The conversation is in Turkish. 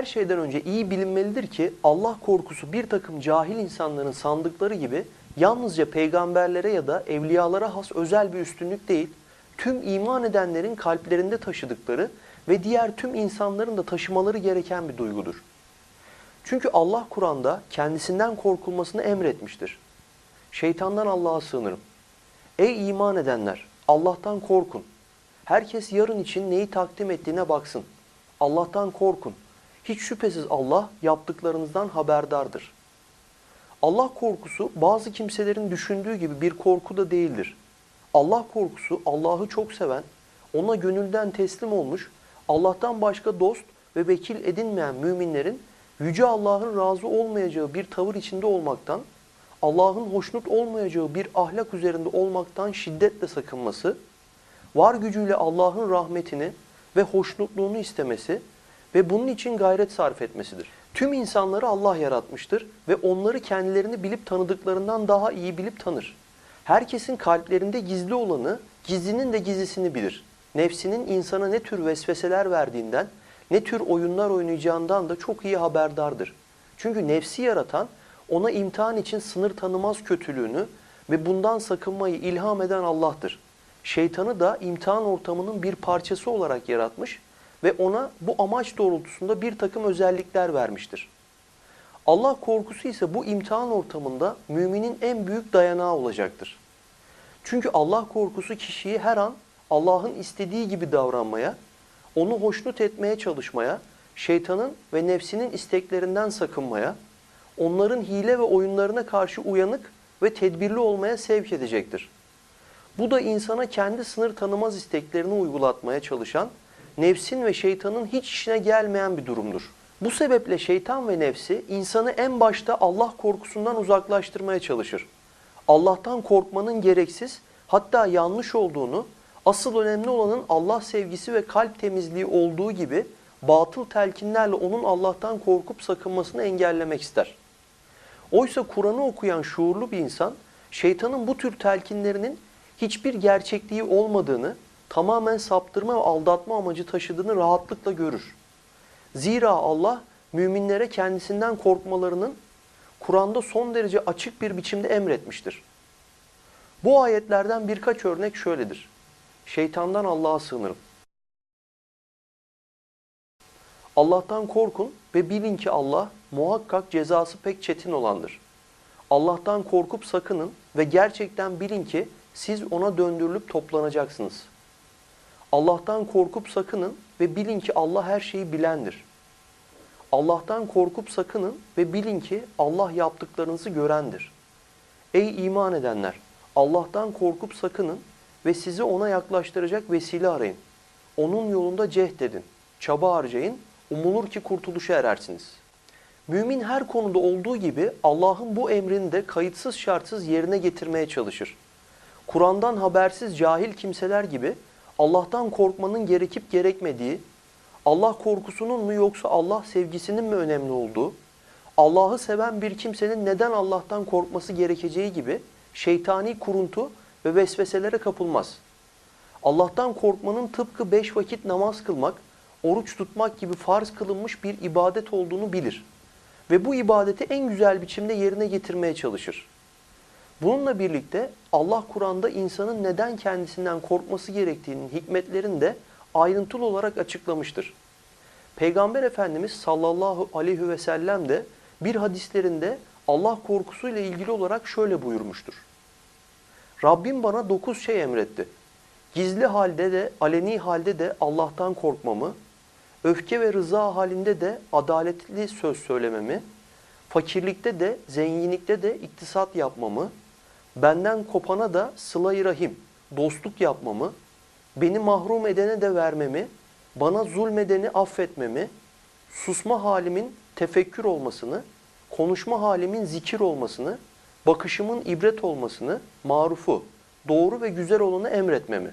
Her şeyden önce iyi bilinmelidir ki Allah korkusu bir takım cahil insanların sandıkları gibi yalnızca peygamberlere ya da evliyalara has özel bir üstünlük değil, tüm iman edenlerin kalplerinde taşıdıkları ve diğer tüm insanların da taşımaları gereken bir duygudur. Çünkü Allah Kur'an'da kendisinden korkulmasını emretmiştir. Şeytandan Allah'a sığınırım. Ey iman edenler! Allah'tan korkun. Herkes yarın için neyi takdim ettiğine baksın. Allah'tan korkun. Hiç şüphesiz Allah yaptıklarınızdan haberdardır. Allah korkusu bazı kimselerin düşündüğü gibi bir korku da değildir. Allah korkusu Allah'ı çok seven, ona gönülden teslim olmuş, Allah'tan başka dost ve vekil edinmeyen müminlerin Yüce Allah'ın razı olmayacağı bir tavır içinde olmaktan, Allah'ın hoşnut olmayacağı bir ahlak üzerinde olmaktan şiddetle sakınması, var gücüyle Allah'ın rahmetini ve hoşnutluğunu istemesi ve bunun için gayret sarf etmesidir. Tüm insanları Allah yaratmıştır ve onları kendilerini bilip tanıdıklarından daha iyi bilip tanır. Herkesin kalplerinde gizli olanı, gizlinin de gizlisini bilir. Nefsinin insana ne tür vesveseler verdiğinden, ne tür oyunlar oynayacağından da çok iyi haberdardır. Çünkü nefsi yaratan ona imtihan için sınır tanımaz kötülüğünü ve bundan sakınmayı ilham eden Allah'tır. Şeytanı da imtihan ortamının bir parçası olarak yaratmış ve ona bu amaç doğrultusunda bir takım özellikler vermiştir. Allah korkusu ise bu imtihan ortamında müminin en büyük dayanağı olacaktır. Çünkü Allah korkusu kişiyi her an Allah'ın istediği gibi davranmaya, onu hoşnut etmeye çalışmaya, şeytanın ve nefsinin isteklerinden sakınmaya, onların hile ve oyunlarına karşı uyanık ve tedbirli olmaya sevk edecektir. Bu da insana kendi sınır tanımaz isteklerini uygulatmaya çalışan, nefsin ve şeytanın hiç işine gelmeyen bir durumdur. Bu sebeple şeytan ve nefsi insanı en başta Allah korkusundan uzaklaştırmaya çalışır. Allah'tan korkmanın gereksiz, hatta yanlış olduğunu, asıl önemli olanın Allah sevgisi ve kalp temizliği olduğu gibi batıl telkinlerle onun Allah'tan korkup sakınmasını engellemek ister. Oysa Kur'an'ı okuyan şuurlu bir insan, şeytanın bu tür telkinlerinin hiçbir gerçekliği olmadığını, tamamen saptırma ve aldatma amacı taşıdığını rahatlıkla görür. Zira Allah müminlere kendisinden korkmalarının Kur'an'da son derece açık bir biçimde emretmiştir. Bu ayetlerden birkaç örnek şöyledir. Şeytandan Allah'a sığınırım. Allah'tan korkun ve bilin ki Allah muhakkak cezası pek çetin olandır. Allah'tan korkup sakının ve gerçekten bilin ki siz ona döndürülüp toplanacaksınız. Allah'tan korkup sakının ve bilin ki Allah her şeyi bilendir. Allah'tan korkup sakının ve bilin ki Allah yaptıklarınızı görendir. Ey iman edenler! Allah'tan korkup sakının ve sizi ona yaklaştıracak vesile arayın. Onun yolunda cehd edin, çaba harcayın, umulur ki kurtuluşa erersiniz. Mümin her konuda olduğu gibi Allah'ın bu emrini de kayıtsız şartsız yerine getirmeye çalışır. Kur'an'dan habersiz cahil kimseler gibi Allah'tan korkmanın gerekip gerekmediği, Allah korkusunun mu yoksa Allah sevgisinin mi önemli olduğu, Allah'ı seven bir kimsenin neden Allah'tan korkması gerekeceği gibi şeytani kuruntu ve vesveselere kapılmaz. Allah'tan korkmanın tıpkı beş vakit namaz kılmak, oruç tutmak gibi farz kılınmış bir ibadet olduğunu bilir. Ve bu ibadeti en güzel biçimde yerine getirmeye çalışır. Bununla birlikte Allah Kur'an'da insanın neden kendisinden korkması gerektiğinin hikmetlerini de ayrıntılı olarak açıklamıştır. Peygamber Efendimiz sallallahu aleyhi ve sellem de bir hadislerinde Allah korkusuyla ilgili olarak şöyle buyurmuştur. Rabbim bana dokuz şey emretti. Gizli halde de, aleni halde de Allah'tan korkmamı, öfke ve rıza halinde de adaletli söz söylememi, fakirlikte de, zenginlikte de iktisat yapmamı, benden kopana da sıla rahim, dostluk yapmamı, beni mahrum edene de vermemi, bana zulmedeni affetmemi, susma halimin tefekkür olmasını, konuşma halimin zikir olmasını, bakışımın ibret olmasını, marufu, doğru ve güzel olanı emretmemi.